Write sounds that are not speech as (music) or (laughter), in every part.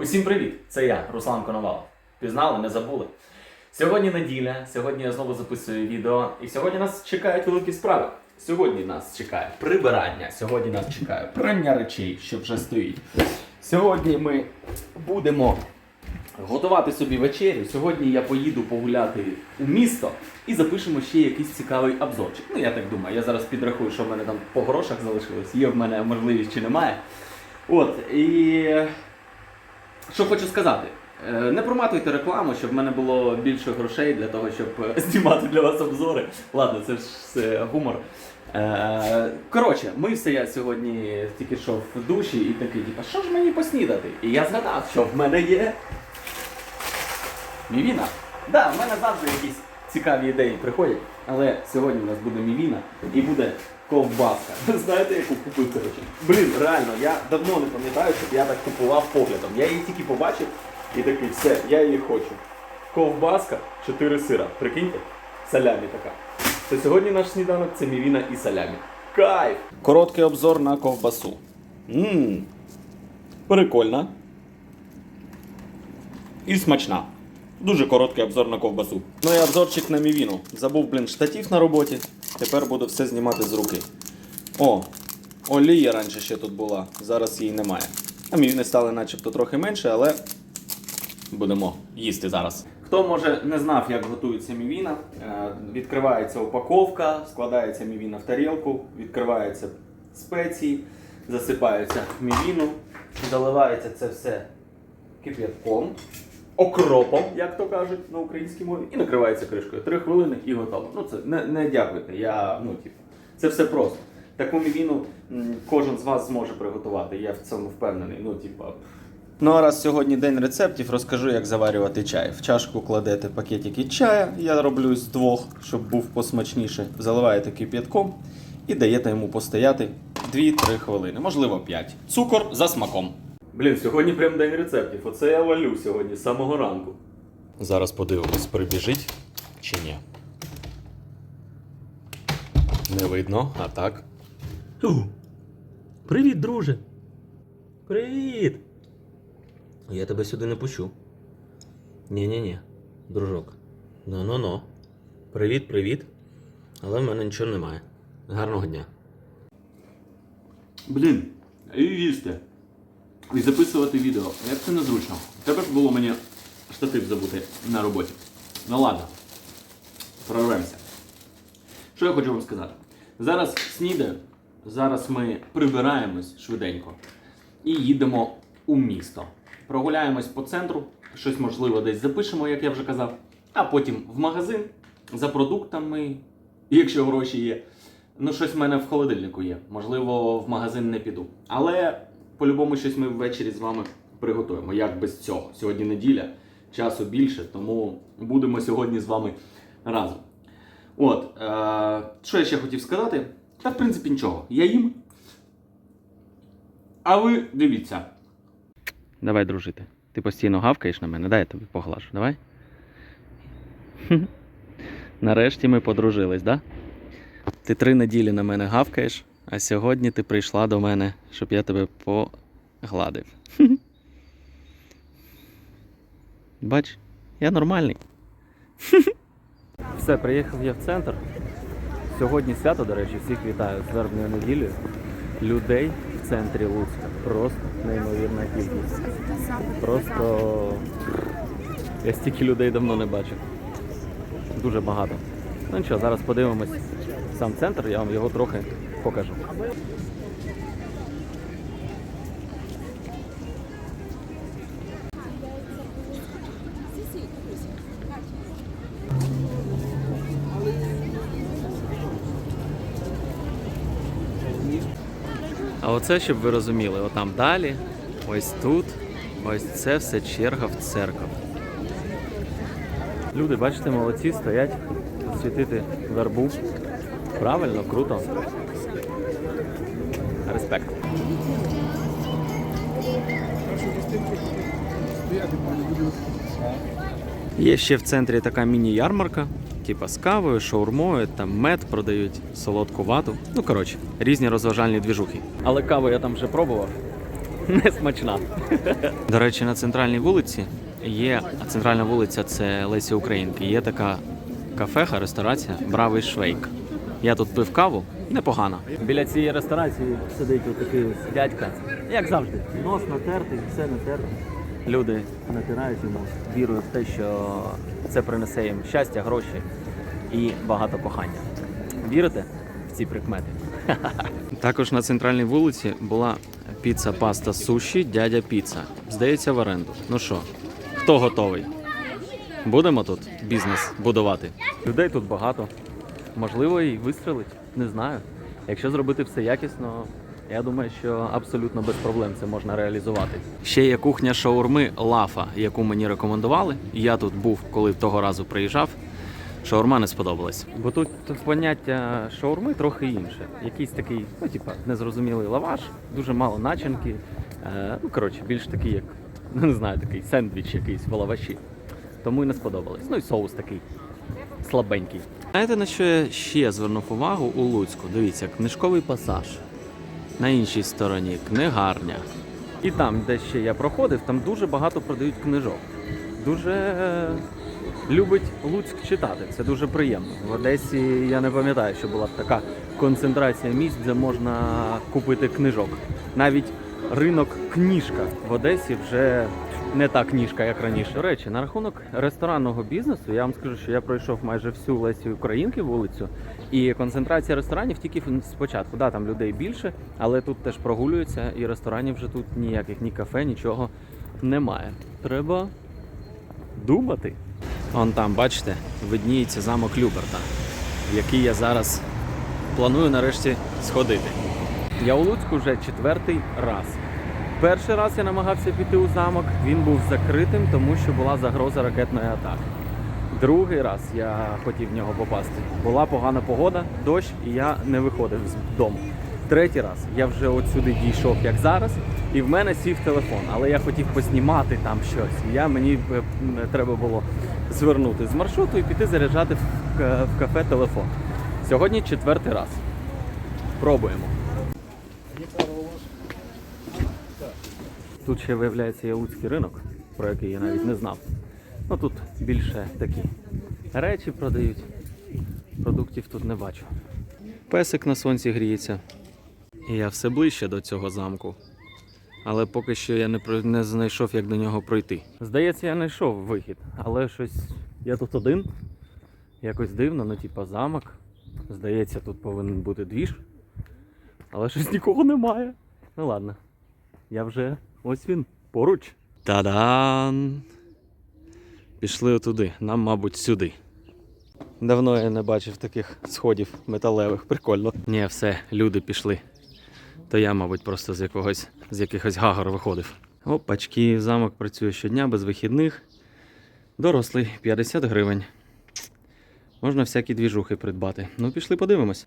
Усім привіт! Це я, Руслан Коновалов. Пізнали, не забули. Сьогодні неділя, сьогодні я знову записую відео, і сьогодні нас чекають великі справи. Сьогодні нас чекає прибирання, сьогодні нас чекає прання речей, що вже стоїть. Сьогодні ми будемо готувати собі вечерю. Сьогодні я поїду погуляти у місто і запишемо ще якийсь цікавий обзорчик. Ну я так думаю, я зараз підрахую, що в мене там по грошах залишилось, є в мене можливість чи немає. От, і що хочу сказати. Е, Не проматуйте рекламу, щоб в мене було більше грошей для того, щоб е, (laughs) знімати для вас обзори. Ладно, це ж все гумор. Е, Коротше, мився я сьогодні тільки що в душі і такий, типа, що ж мені поснідати? І я згадав, що в мене є мівіна. Да, в мене завжди якісь цікаві ідеї приходять, але сьогодні у нас буде мівіна і буде ковбаска. (laughs) Знаєте, яку купив коротше? Блін, реально, я давно не пам'ятаю, щоб я так купував поглядом. Я її тільки побачив і такий, все, я її хочу. Ковбаска, 4 сира. Прикиньте, салямі така. Це сьогодні наш сніданок це мівіна і салямі. Кайф! Короткий обзор на ковбасу. Ммм. Прикольна. І смачна. Дуже короткий обзор на ковбасу. Ну і обзорчик на мівіну. Забув, блін, штатів на роботі. Тепер буду все знімати з руки. О, олія раніше ще тут була, зараз її немає. А мівіни стали начебто трохи менше, але будемо їсти зараз. Хто може не знав, як готується мівіна, е, відкривається упаковка, складається мівіна в тарілку, відкриваються спеції, засипаються в мівіну, заливається це все кип'ятком, окропом, як то кажуть на українській мові, і накривається кришкою. Три хвилини і готово. Ну це не, не дякуйте. Я ну типу, це все просто. Таку мівіну кожен з вас зможе приготувати. Я в цьому впевнений. Ну, типа. Ну а раз сьогодні день рецептів, розкажу, як заварювати чай. В чашку кладете пакетики чая, я роблю з двох, щоб був посмачніше. Заливаєте кип'ятком і даєте йому постояти 2-3 хвилини, можливо 5. Цукор за смаком. Блін, сьогодні прям день рецептів. Оце я валю сьогодні з самого ранку. Зараз подивимось, прибіжить чи ні. Не видно, а так. Ту. Привіт, друже. Привіт. Я тебе сюди не пущу. Ні-ні-ні, дружок. Ну-ну-ну. Привіт, привіт. Але в мене нічого немає. Гарного дня. Блін, і їсти. І записувати відео. Як це незручно. Ж було мені штатив забути на роботі. Ну ладно. Прорвемося. Що я хочу вам сказати? Зараз снідаю, зараз ми прибираємось швиденько і їдемо у місто. Прогуляємось по центру, щось можливо десь запишемо, як я вже казав, а потім в магазин за продуктами, якщо гроші є. Ну, щось в мене в холодильнику є. Можливо, в магазин не піду. Але по-любому щось ми ввечері з вами приготуємо. Як без цього? Сьогодні неділя, часу більше, тому будемо сьогодні з вами разом. От, е- що я ще хотів сказати? Та в принципі нічого. Я їм. А ви дивіться. Давай, дружити. Ти постійно гавкаєш на мене, дай я тобі поглажу. Давай. (laughs) Нарешті ми подружились, да? Ти три неділі на мене гавкаєш, а сьогодні ти прийшла до мене, щоб я тебе погладив. (laughs) Бач, я нормальний. Все, приїхав я в центр. Сьогодні свято, до речі, всіх вітаю з вербною неділею. Людей в центрі Луцька просто неймовірна кількість. Просто я стільки людей давно не бачив. Дуже багато. Ну нічого, зараз подивимось сам центр, я вам його трохи покажу. А оце, щоб ви розуміли, отам далі, ось тут, ось це все черга в церкву. Люди, бачите, молодці, стоять світити вербу. Правильно, круто. Є ще в центрі така міні-ярмарка, типа з кавою, шаурмою, там мед продають, солодку вату. Ну коротше, різні розважальні двіжухи. Але каву я там вже пробував. (laughs) не смачна. До речі, на центральній вулиці є, а центральна вулиця це Лесі Українки. Є така кафеха, ресторація Бравий Швейк. Я тут пив каву, непогано. Біля цієї ресторації сидить отакий дядька, як завжди. Нос натертий, все натерте. Люди натирають йому, вірую в те, що це принесе їм щастя, гроші і багато кохання. Вірите в ці прикмети? (laughs) Також на центральній вулиці була піца паста суші дядя піца. Здається, в оренду. Ну що, хто готовий? Будемо тут бізнес будувати. Людей тут багато. Можливо, і вистрелить. Не знаю. Якщо зробити все якісно, я думаю, що абсолютно без проблем це можна реалізувати. Ще є кухня шаурми Лафа, яку мені рекомендували. Я тут був, коли того разу приїжджав. Шаурма не сподобалась. Бо тут поняття шаурми трохи інше. Якийсь такий, ну типа, незрозумілий лаваш, дуже мало начинки. Е, ну, коротше, більш такий, як ну, не знаю, такий сендвіч якийсь в лаваші. Тому і не сподобалось. Ну і соус такий слабенький. Знаєте, на що я ще звернув увагу у Луцьку? Дивіться, книжковий пасаж. На іншій стороні книгарня. І там, де ще я проходив, там дуже багато продають книжок. Дуже е, любить Луцьк читати. Це дуже приємно. В Одесі я не пам'ятаю, що була така концентрація місць, де можна купити книжок. Навіть ринок книжка в Одесі вже не та книжка, як раніше. До речі, на рахунок ресторанного бізнесу, я вам скажу, що я пройшов майже всю Лесі Українки вулицю, і концентрація ресторанів тільки спочатку. Да, там людей більше, але тут теж прогулюються, і ресторанів вже тут ніяких, ні кафе, нічого немає. Треба думати. Вон там, бачите, видніється замок Люберта, в який я зараз планую нарешті сходити. Я у Луцьку вже четвертий раз. Перший раз я намагався піти у замок, він був закритим, тому що була загроза ракетної атаки. Другий раз я хотів в нього попасти. Була погана погода, дощ, і я не виходив з дому. Третій раз я вже от сюди дійшов, як зараз, і в мене сів телефон, але я хотів поснімати там щось. Я мені е, треба було звернути з маршруту і піти заряджати в, в кафе телефон. Сьогодні четвертий раз. Пробуємо. Тут ще виявляється є луцький ринок, про який я навіть не знав. Ну тут більше такі речі продають. Продуктів тут не бачу. Песик на сонці гріється. І я все ближче до цього замку. Але поки що я не, не знайшов, як до нього пройти. Здається, я знайшов вихід, але щось. Я тут один. Якось дивно, ну типа замок. Здається, тут повинен бути двіж. Але щось нікого немає. Ну ладно. Я вже ось він поруч. Та-дан! Пішли отуди, нам, мабуть, сюди. Давно я не бачив таких сходів металевих, прикольно. Ні, все, люди пішли. То я, мабуть, просто з якогось з якихось гагор виходив. Опачки, замок працює щодня без вихідних. Дорослий 50 гривень. Можна всякі двіжухи придбати. Ну, пішли подивимось.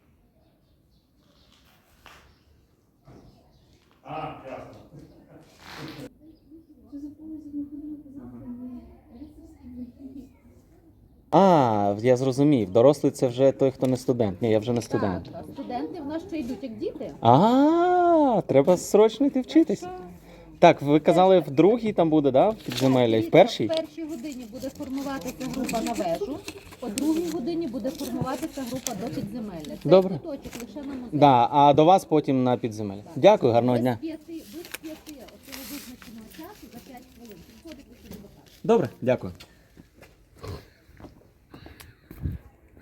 А, я зрозумів. Дорослий це вже той, хто не студент. Ні, я вже не студент. Так, а студенти в нас ще йдуть як діти. А, треба срочно йти вчитись. Так, ви казали, в другій там буде, да? Підземелля, і в першій? В першій годині буде формуватися група на вежу, о другій годині буде формуватися група до підземелля. Це Добре. куточок лише на музей. Да, а до вас потім на підземелля. Дякую, гарного Без дня. п'яти, без п'яти оцього визначеного часу за 5 хвилин підходите сюди до хати. Добре, дякую.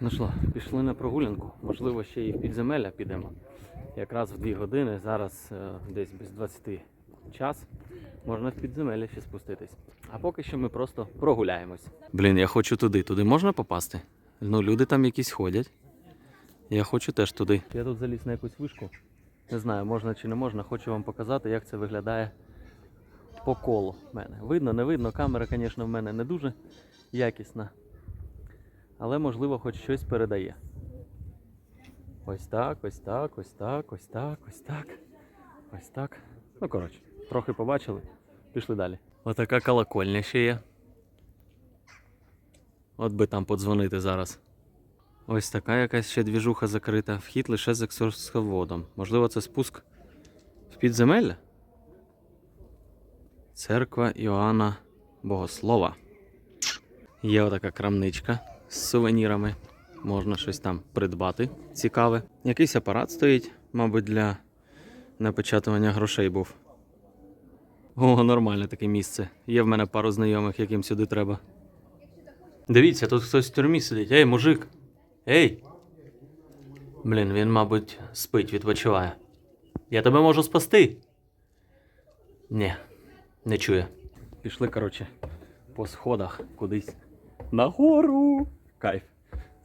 Ну що, пішли на прогулянку. Можливо, ще і в підземелля підемо. Якраз в 2 години, зараз е, десь без 20 час. Можна в підземелля ще спуститись. А поки що ми просто прогуляємось. Блін, я хочу туди. Туди можна попасти? Ну, люди там якісь ходять. Я хочу теж туди. Я тут заліз на якусь вишку. Не знаю, можна чи не можна. Хочу вам показати, як це виглядає по колу мене. Видно, не видно. Камера, звісно, в мене не дуже якісна але можливо хоч щось передає. Ось так, ось так, ось так, ось так, ось так. Ось так. Ну, коротше, трохи побачили, пішли далі. Отака колокольня ще є. От би там подзвонити зараз. Ось така якась ще двіжуха закрита. Вхід лише з екскурсоводом. Можливо, це спуск в підземелля? Церква Іоанна Богослова. Є отака крамничка з сувенірами. Можна щось там придбати цікаве. Якийсь апарат стоїть, мабуть, для напечатування грошей був. О, нормальне таке місце. Є в мене пару знайомих, яким сюди треба. Дивіться, тут хтось в тюрмі сидить. Ей, мужик! Ей! Блін, він, мабуть, спить, відпочиває. Я тебе можу спасти. Ні, не чує. Пішли, коротше, по сходах кудись. Нагору! Кайф.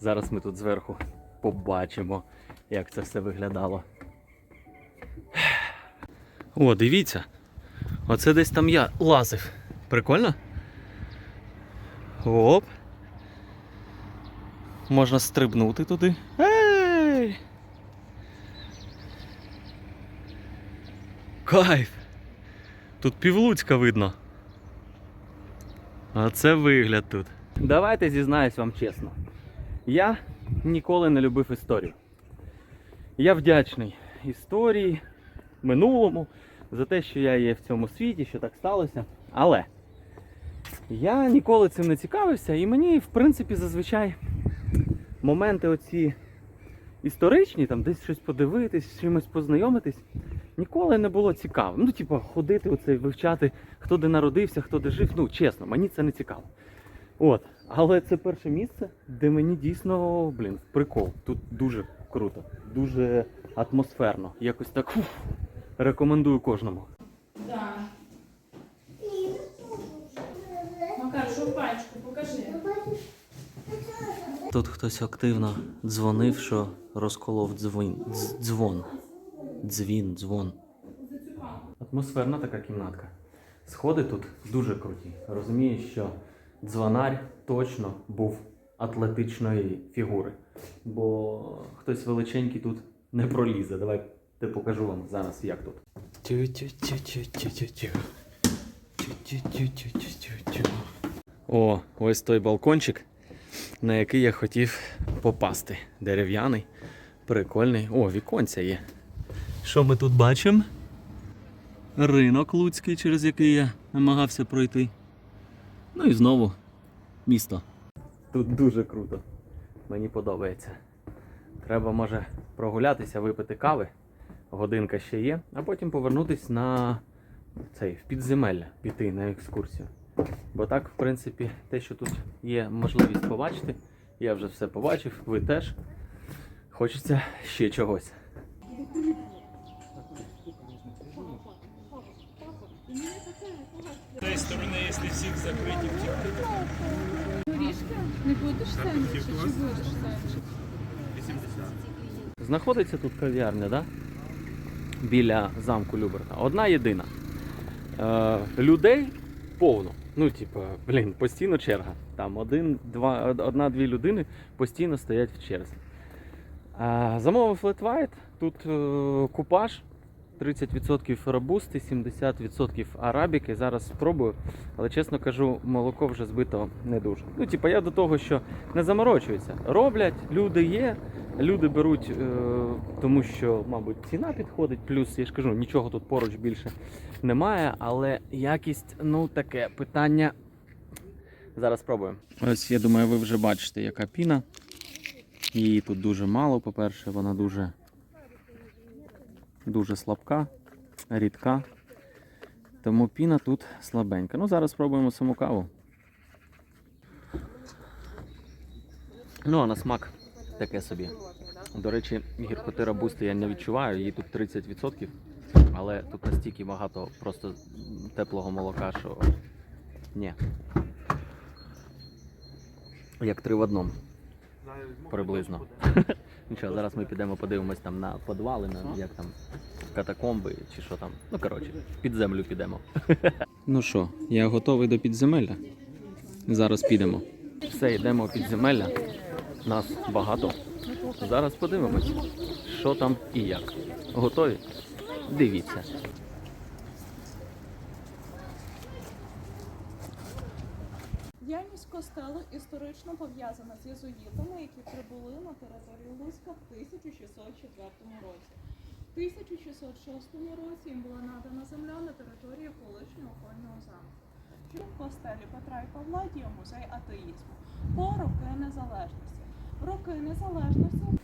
Зараз ми тут зверху побачимо, як це все виглядало. О, дивіться. Оце десь там я лазив. Прикольно? Оп. Можна стрибнути туди. Ей! Кайф! Тут півлуцька видно. А це вигляд тут. Давайте зізнаюсь вам чесно. Я ніколи не любив історію. Я вдячний історії, минулому, за те, що я є в цьому світі, що так сталося. Але я ніколи цим не цікавився, і мені, в принципі, зазвичай моменти оці історичні, там десь щось подивитись, чимось познайомитись, ніколи не було цікаво. Ну, типу, ходити оце, вивчати, хто де народився, хто де жив. Ну, чесно, мені це не цікаво. От. Але це перше місце, де мені дійсно, блін, прикол. Тут дуже круто, дуже атмосферно. Якось так фух, рекомендую кожному. Да. Макар, що пачку, покажи. Тут хтось активно дзвонив, що розколов дзвін. Дзвон. Дзвін, дзвон. Атмосферна така кімнатка. Сходи тут дуже круті. Розумієш, що дзвонар точно був атлетичної фігури. Бо хтось величенький тут не пролізе. Давай я покажу вам зараз, як тут. О, ось той балкончик, на який я хотів попасти. Дерев'яний, прикольний. О, віконця є. Що ми тут бачимо? Ринок Луцький, через який я намагався пройти. Ну і знову місто. Тут дуже круто. Мені подобається. Треба, може, прогулятися, випити кави. Годинка ще є, а потім повернутись на цей в підземелля, піти на екскурсію. Бо так, в принципі, те, що тут є можливість побачити, я вже все побачив, ви теж. Хочеться ще чогось. Горішки? Не будеш сендвічі чи будеш сендвічі? Знаходиться тут кав'ярня, да? Біля замку Люберта. Одна єдина. Е, людей повно. Ну, типу, блін, постійно черга. Там один, два, одна-дві людини постійно стоять в черзі. А, замовив Flat тут е, купаж. 30% робусти, 70% арабіки. Зараз спробую, але чесно кажу, молоко вже збито не дуже. Ну, типу, я до того, що не заморочуються. Роблять, люди є, люди беруть, е, тому що, мабуть, ціна підходить. Плюс, я ж кажу, нічого тут поруч більше немає, але якість, ну, таке питання. Зараз спробуємо. Ось я думаю, ви вже бачите, яка піна. Її тут дуже мало, по-перше, вона дуже, дуже слабка, рідка. Тому піна тут слабенька. Ну, зараз спробуємо саму каву. Ну, а на смак таке собі. До речі, гіркоти робусти я не відчуваю, її тут 30%, але тут настільки багато просто теплого молока, що ні. Як три в одному. Приблизно. Нічого, зараз ми підемо подивимось там на підвали, на як там катакомби чи що там. Ну коротше, під землю підемо. (laughs) Ну що, я готовий до підземелля. Зараз підемо. Все, йдемо підземелля. Нас багато. Зараз подивимось, що там і як. Готові? Дивіться. Історично пов'язана з єзуїтами, які прибули на територію Луцька в 1604 році. В 1606 році їм була надана земля на території колишнього конного замку. В костелі Петра і Павла діє музей атеїзму по роки незалежності. Роки незалежності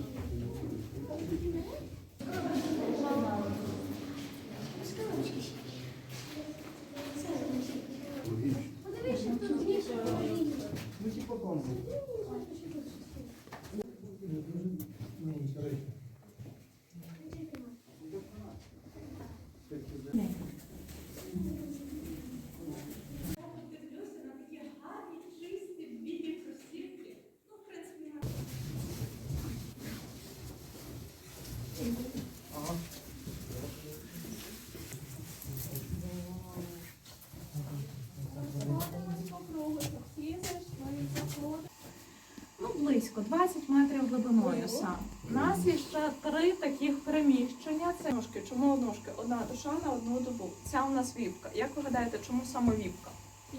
глибиною. У нас є ще три таких приміщення. Це ножки. Чому ножки? Одна душа на одну добу. Ця у нас віпка. Як ви гадаєте, чому саме віпка?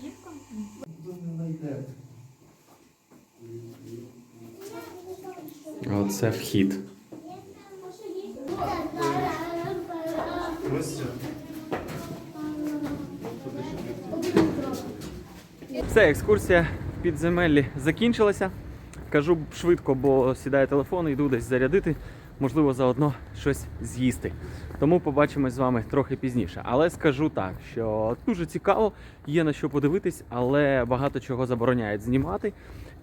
Віпка? Оце вхід. Все, екскурсія в підземеллі закінчилася. Кажу швидко, бо сідає телефон, йду десь зарядити, можливо, заодно щось з'їсти. Тому побачимось з вами трохи пізніше. Але скажу так, що дуже цікаво, є на що подивитись, але багато чого забороняють знімати.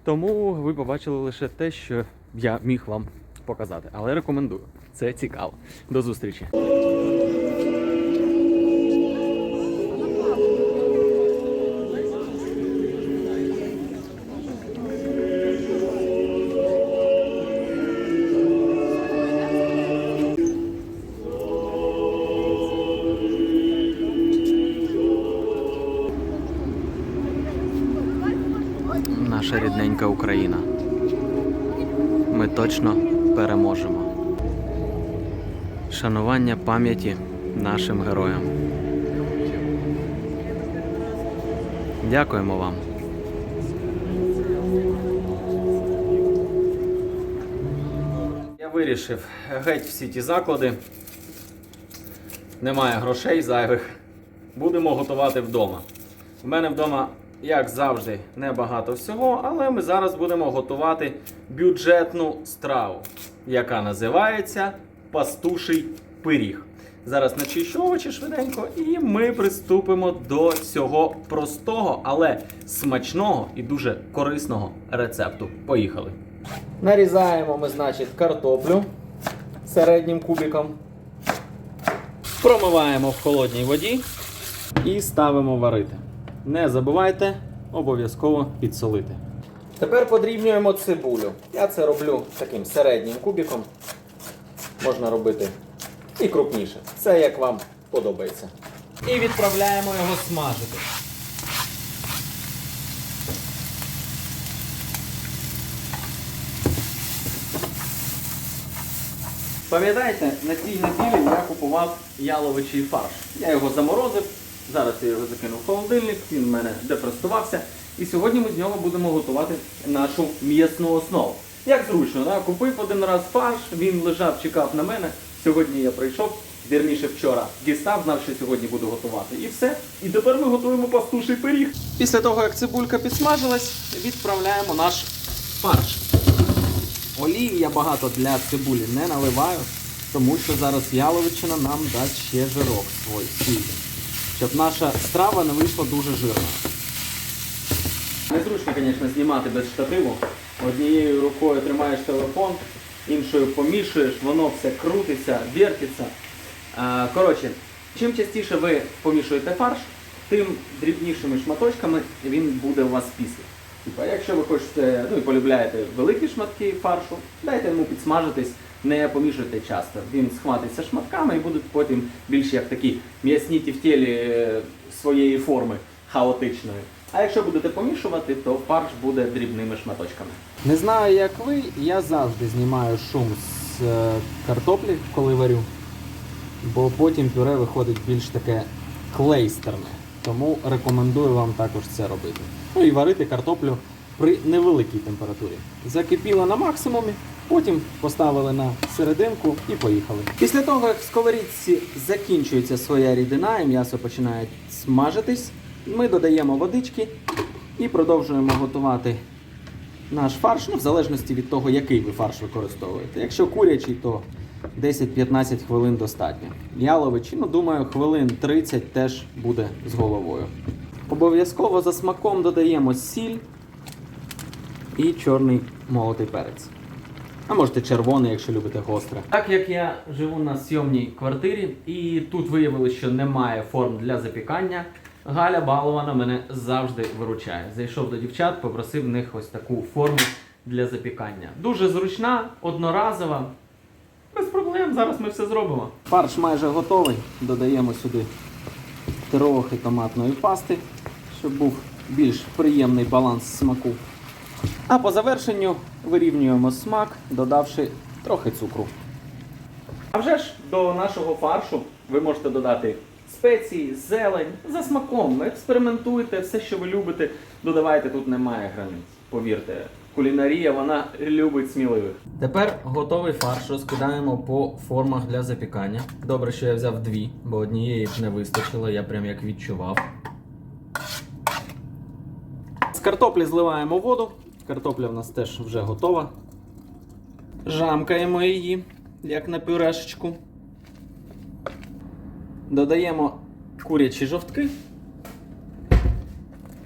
Тому ви побачили лише те, що я міг вам показати. Але рекомендую. Це цікаво. До зустрічі. Точно переможемо. Шанування пам'яті нашим героям. Дякуємо вам. Я вирішив геть всі ті заклади. Немає грошей зайвих. Будемо готувати вдома. У мене вдома, як завжди, небагато всього, але ми зараз будемо готувати бюджетну страву, яка називається пастуший пиріг. Зараз начищу овочі швиденько, і ми приступимо до цього простого, але смачного і дуже корисного рецепту. Поїхали. Нарізаємо ми, значить, картоплю середнім кубиком. Промиваємо в холодній воді і ставимо варити. Не забувайте обов'язково підсолити. Тепер подрібнюємо цибулю. Я це роблю таким середнім кубиком. Можна робити і крупніше. Це як вам подобається. І відправляємо його смажити. Пам'ятаєте, на цій неділі я купував яловичий фарш. Я його заморозив, зараз я його закинув в холодильник, він в мене депрестувався. І сьогодні ми з нього будемо готувати нашу м'ясну основу. Як зручно, да? купив один раз фарш, він лежав, чекав на мене. Сьогодні я прийшов, вірніше вчора дістав, знав, що сьогодні буду готувати. І все. І тепер ми готуємо пастуший пиріг. Після того, як цибулька підсмажилась, відправляємо наш фарш. Олії я багато для цибулі не наливаю, тому що зараз яловичина нам дасть ще жирок свій, щоб наша страва не вийшла дуже жирною. Незручно, звісно, знімати без штативу. Однією рукою тримаєш телефон, іншою помішуєш, воно все крутиться, вертиться. Коротше, чим частіше ви помішуєте фарш, тим дрібнішими шматочками він буде у вас після. Типа, якщо ви хочете, ну і полюбляєте великі шматки фаршу, дайте йому підсмажитись не помішуйте часто. Він схватиться шматками і будуть потім більш як такі м'ясні тівтєлі е, своєї форми хаотичної. А якщо будете помішувати, то фарш буде дрібними шматочками. Не знаю, як ви, я завжди знімаю шум з е, картоплі, коли варю, бо потім пюре виходить більш таке клейстерне. Тому рекомендую вам також це робити. Ну і варити картоплю при невеликій температурі. Закипіло на максимумі, потім поставили на серединку і поїхали. Після того, як в сковорідці закінчується своя рідина і м'ясо починає смажитись, ми додаємо водички і продовжуємо готувати наш фарш, ну, в залежності від того, який ви фарш використовуєте. Якщо курячий, то 10-15 хвилин достатньо. Яловичі, ну думаю, хвилин 30 теж буде з головою. Обов'язково за смаком додаємо сіль і чорний молотий перець. А можете червоний, якщо любите гостре. Так як я живу на сйомній квартирі, і тут виявилося, що немає форм для запікання, Галя балована мене завжди виручає. Зайшов до дівчат, попросив в них ось таку форму для запікання. Дуже зручна, одноразова. Без проблем, зараз ми все зробимо. Фарш майже готовий. Додаємо сюди трохи томатної пасти, щоб був більш приємний баланс смаку. А по завершенню вирівнюємо смак, додавши трохи цукру. А вже ж до нашого фаршу ви можете додати спеції, зелень за смаком. Експериментуйте, все, що ви любите, додавайте, тут немає границь. Повірте, кулінарія вона любить сміливих. Тепер готовий фарш розкидаємо по формах для запікання. Добре, що я взяв дві, бо однієї б не вистачило, я прям як відчував. З картоплі зливаємо воду. Картопля в нас теж вже готова. Жамкаємо її, як на пюрешечку. Додаємо курячі жовтки.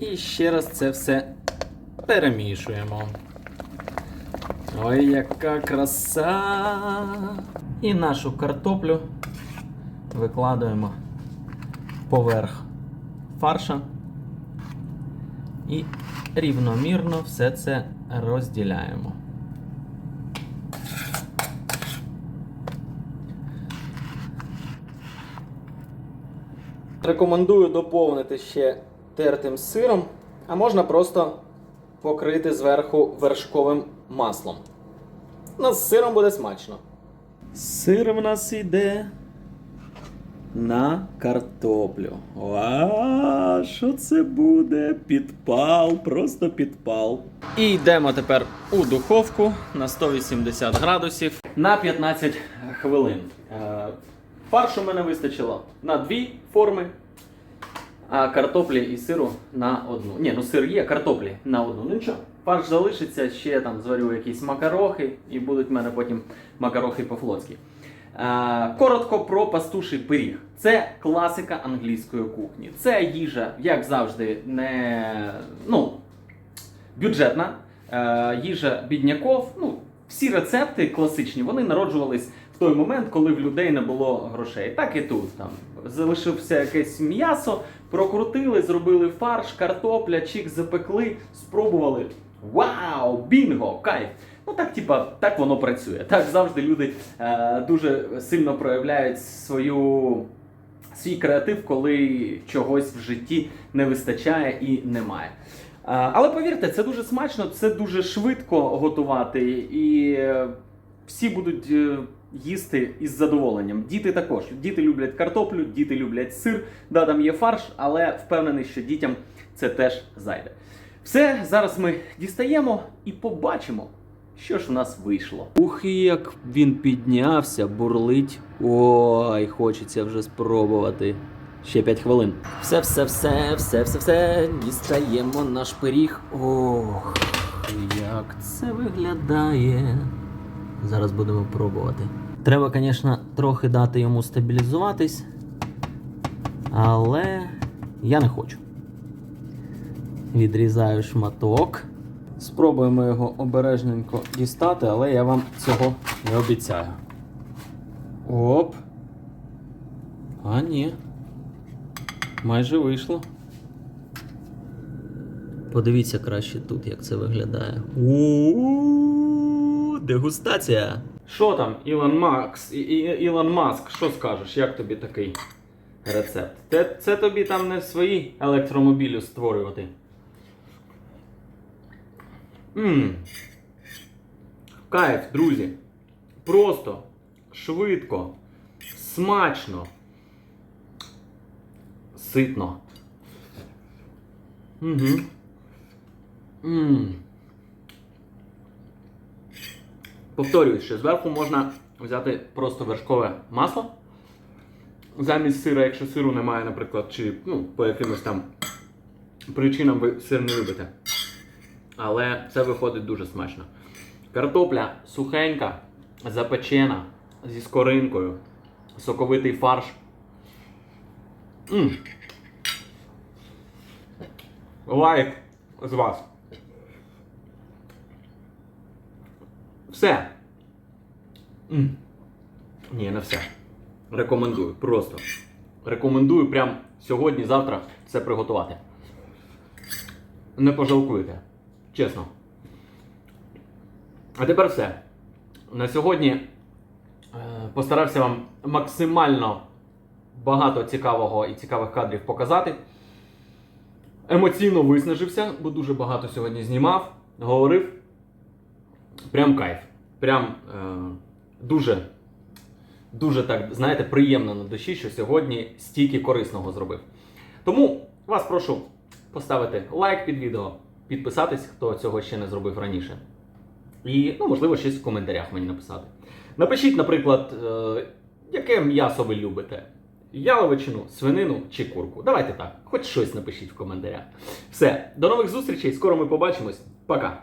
І ще раз це все перемішуємо. Ой, яка краса! І нашу картоплю викладаємо поверх фарша і рівномірно все це розділяємо. Рекомендую доповнити ще тертим сиром, а можна просто покрити зверху вершковим маслом. Ну, з сиром буде смачно. Сир в нас йде на картоплю. А що це буде? Підпал, просто підпал. І йдемо тепер у духовку на 180 градусів на 15 хвилин. Е, Фаршу мене вистачило на дві форми, а картоплі і сиру на одну. Ні, ну сир є, картоплі на одну. Ну нічого. Фарш залишиться, ще там зварю якісь макарохи, і будуть в мене потім макарохи по-флотськи. Е, Коротко про пастуший пиріг. Це класика англійської кухні. Це їжа, як завжди, не ну, бюджетна е, їжа бідняков. Ну, всі рецепти класичні, вони народжувались в той момент, коли в людей не було грошей. Так і тут там залишився якесь м'ясо, прокрутили, зробили фарш, картопля, чик запекли, спробували. Вау! Бінго! Кайф! Ну так, типа, так воно працює. Так завжди люди е, дуже сильно проявляють свою свій креатив, коли чогось в житті не вистачає і немає. А, Але повірте, це дуже смачно, це дуже швидко готувати, і е, всі будуть е, їсти із задоволенням. Діти також. Діти люблять картоплю, діти люблять сир. Да, там є фарш, але впевнений, що дітям це теж зайде. Все, зараз ми дістаємо і побачимо, що ж в нас вийшло. Ух, як він піднявся, бурлить. Ой, хочеться вже спробувати. Ще 5 хвилин. Все, все, все, все, все, все. Дістаємо наш пиріг. Ох, як це виглядає. Зараз будемо пробувати. Треба, звісно, трохи дати йому стабілізуватись. Але я не хочу. Відрізаю шматок. Спробуємо його обережненько дістати, але я вам цього не обіцяю. Оп. А ні. Майже вийшло. Подивіться краще тут, як це виглядає. У-у-у, дегустація. Що там, Ілон Макс, Ілон Маск, що скажеш, як тобі такий рецепт? Це, це тобі там не свої електромобілі створювати. Ммм. Кайф, друзі. Просто, швидко, смачно, ситно. Угу. Ммм. Повторюю, що зверху можна взяти просто вершкове масло. Замість сира, якщо сиру немає, наприклад, чи ну, по якимось там причинам ви сир не любите. Але це виходить дуже смачно. Картопля сухенька, запечена зі скоринкою, соковитий фарш. м Лайк з вас. Все. м Ні, не все. Рекомендую. Просто. Рекомендую прям сьогодні-завтра це приготувати. Не пожалкуєте. Чесно. А тепер все. На сьогодні е, постарався вам максимально багато цікавого і цікавих кадрів показати. Емоційно виснажився, бо дуже багато сьогодні знімав, говорив. Прям кайф. Прям е, дуже, дуже так, знаєте, приємно на душі, що сьогодні стільки корисного зробив. Тому вас прошу поставити лайк під відео, підписатись, хто цього ще не зробив раніше. І, ну, можливо, щось в коментарях мені написати. Напишіть, наприклад, е, яке м'ясо ви любите. Яловичину, свинину чи курку. Давайте так, хоч щось напишіть в коментарях. Все, до нових зустрічей, скоро ми побачимось. Пока!